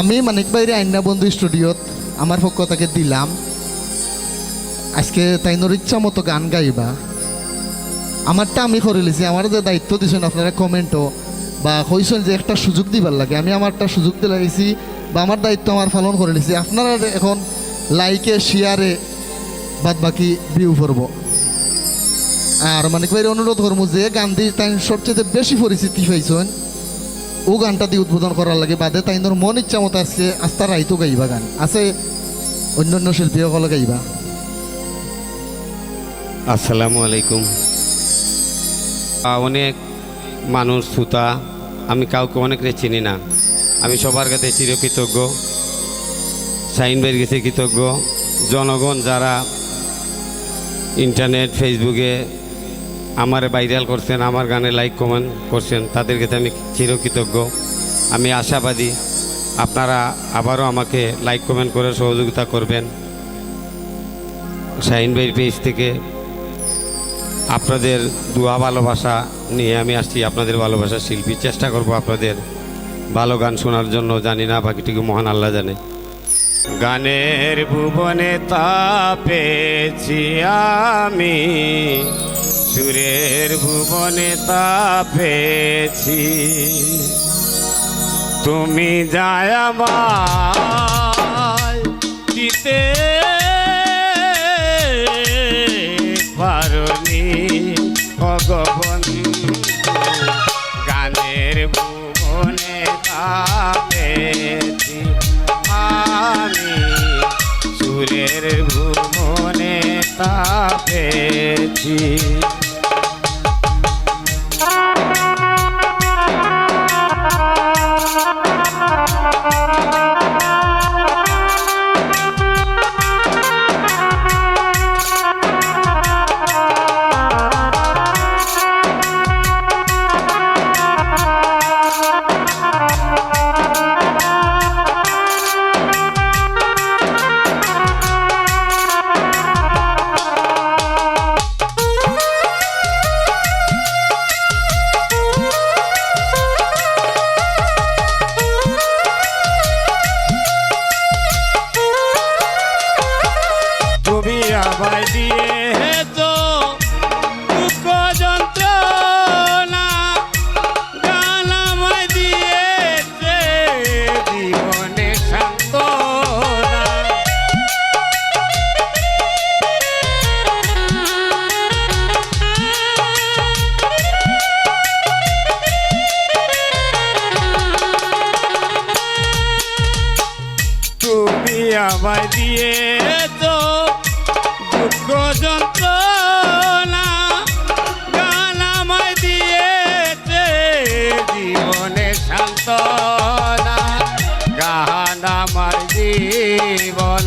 আমি মানিক বাইরে আইনা বন্ধু স্টুডিওত আমার পক্ষ থেকে দিলাম। আজকে তাইনোর ইচ্ছা মতো গান গাইবা। আমারটা আমি করে লিছি আমার যে দায়িত্ব দিছেন আপনারা কমেন্টও বা কইছেন যে একটা সুযোগ দিবার লাগে। আমি আমারটা সুযোগ দিয়ে লাগিয়েছি বা আমার দায়িত্ব আমার পালন করে লিছি আপনারা এখন লাইকে শেয়ারে বাদ বাকি ভিউ করব। আর মানিক ভাইয়ের অনুরোধ করব যে গান দিয়ে তাই সবচেয়ে বেশি পরিচিতি পাইছেন ও গানটা দিয়ে উদ্বোধন করার লাগে বাদে তাই মন ইচ্ছা মতো আজকে আস্তা রাইতো গাইবা গান। আছে অন্য অন্য শিল্পী শিল্পীসকলে গাইবা। আসসালামু আলাইকুম। অনেক মানুষ, শ্রোতা, আমি কাউকে অনেকরে চিনি না। আমি সবার কাছে চিরকৃতজ্ঞ। সাইন ভাইয়ের কাছে কৃতজ্ঞ। জনগণ যারা ইন্টারনেট, ফেসবুকে আমার ভাইরাল করছেন, আমার গানে লাইক কমেন্ট করছেন, তাদের কাছে আমি চিরকৃতজ্ঞ। আমি আশাবাদী আপনারা আবারও আমাকে লাইক কমেন্ট করে সহযোগিতা করবেন। শাহিন ভাইয়ের পেজ থেকে আপনাদের দোয়া ভালোবাসা নিয়ে আমি আসছি, আপনাদের ভালোবাসা শিল্পী। চেষ্টা করব আপনাদের ভালো গান শোনার জন্য, জানি না বাকিটুকু মহান আল্লাহ জানে। গানের ভুবনে তাপেছি আমি। সুরের ভুবনে তা তাপেছি। তুমি যায় দিতে পারনি ভগবন্ধু গানের ভুবনে তাপেছি, আমি সুরের ভুবনে তাপেছি। আমায় দিয়ে তো দুঃখ যন্ত্রণা গান আমায় দিয়েছে জীবনে সান্ত্বনা। গান আমার জীবন,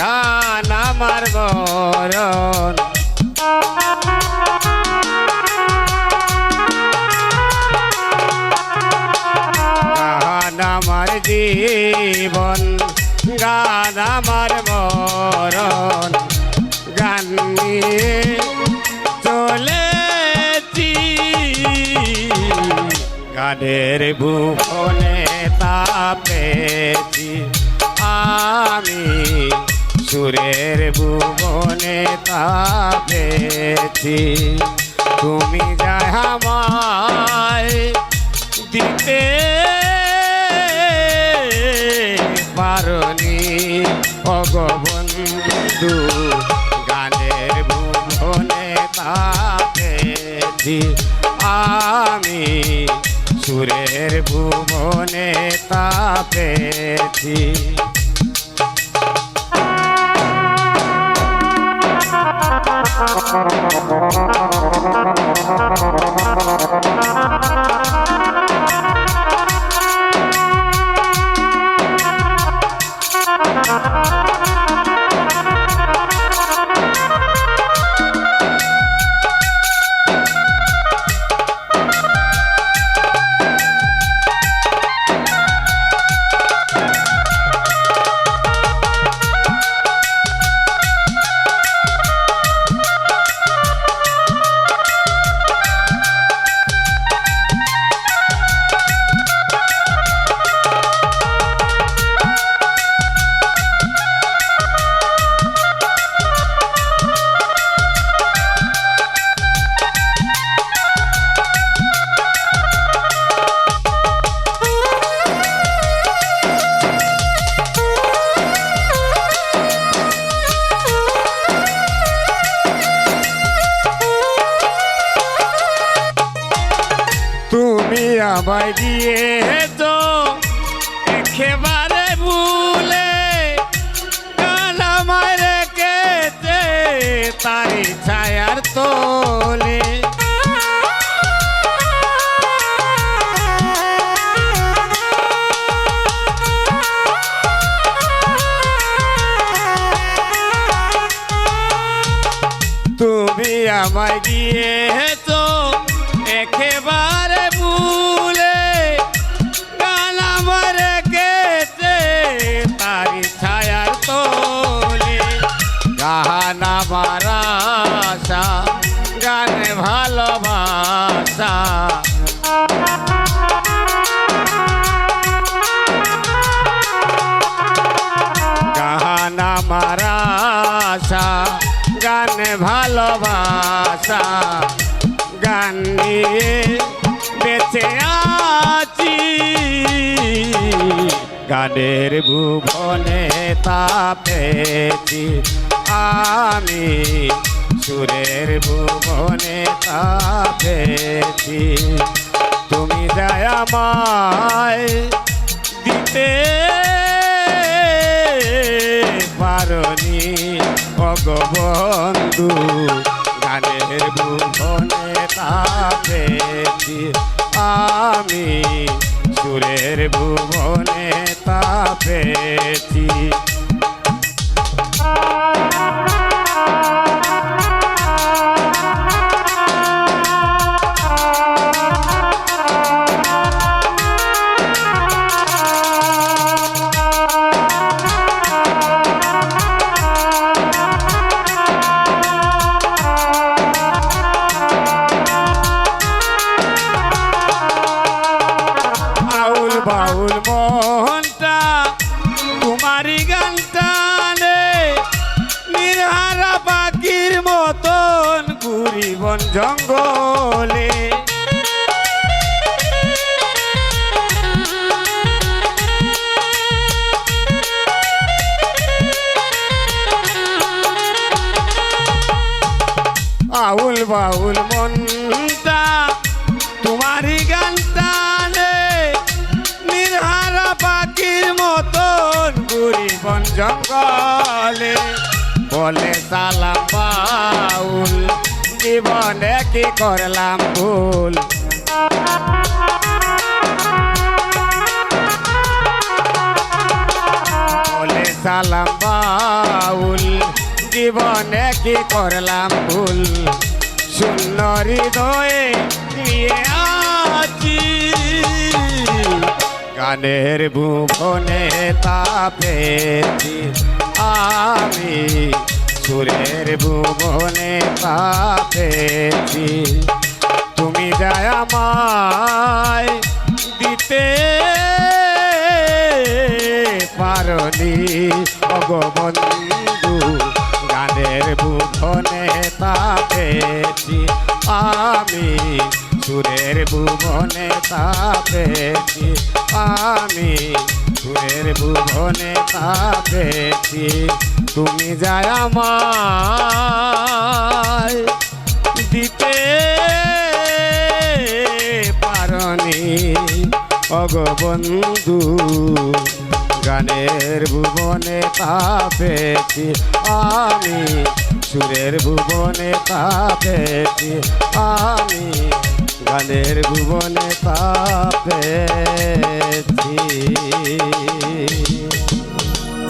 গান আমার আমার জীবন আমার মরণ গান চলেছি। গানের ভুবনে তাপেছি। আমি সুরের ভুবনে তাপেছি। তুমি যায় আমায় দিতে অগবন্ধু গানের ভুবনে তাপেছি আমি সুরের ভুবনে তাপেছি আমায় দিয়ে তো একেবারে ভুলে আমায় রেখেছে তারি ছায়ার তোলে। তুমি আমায় দিয়েছ আমার আশা, গানে ভালোবাসা, গান নিয়ে বেঁচে আছি। গানের ভুবনে তাপেছি আমি সুরের ভুবনে তাপেছি তুমি যায় আমায় দিতে পারনি। অগবন্ধু গানের ভুবনে তাপেছি আমি সুরের ভুবনে তাপেছি আউল বাউল মোহনটা তোমারই গানটা নে নিরহারা পাখির মতন ঘুরি বন জঙ্গলে। আউল বাউল মনটা জঙ্গলে বলে সালাম বাউল। জীবনে কি করলাম ভুল? বলে সালাম বাউল। জীবনে কি করলাম ভুল? শূন্য হৃদয়ে নিয়ে আছি। গানের ভুবনে তাপেছি আমি সুরের ভুবনে তাপেছি তুমি যায় আমায় দিতে পারনি। অগবন্ধু গানের ভুবনে তাপেছি আমি সুরের ভুবনে তাপেছি আমি। সুরের ভুবনে তাপেছি, তুমি যায় আমায় দিতে পারনি। অগবন্ধু গানের ভুবনে তাপেছি আমি। সুরের ভুবনে তাপেছি আমি। গানের ভুবনে তাপেছি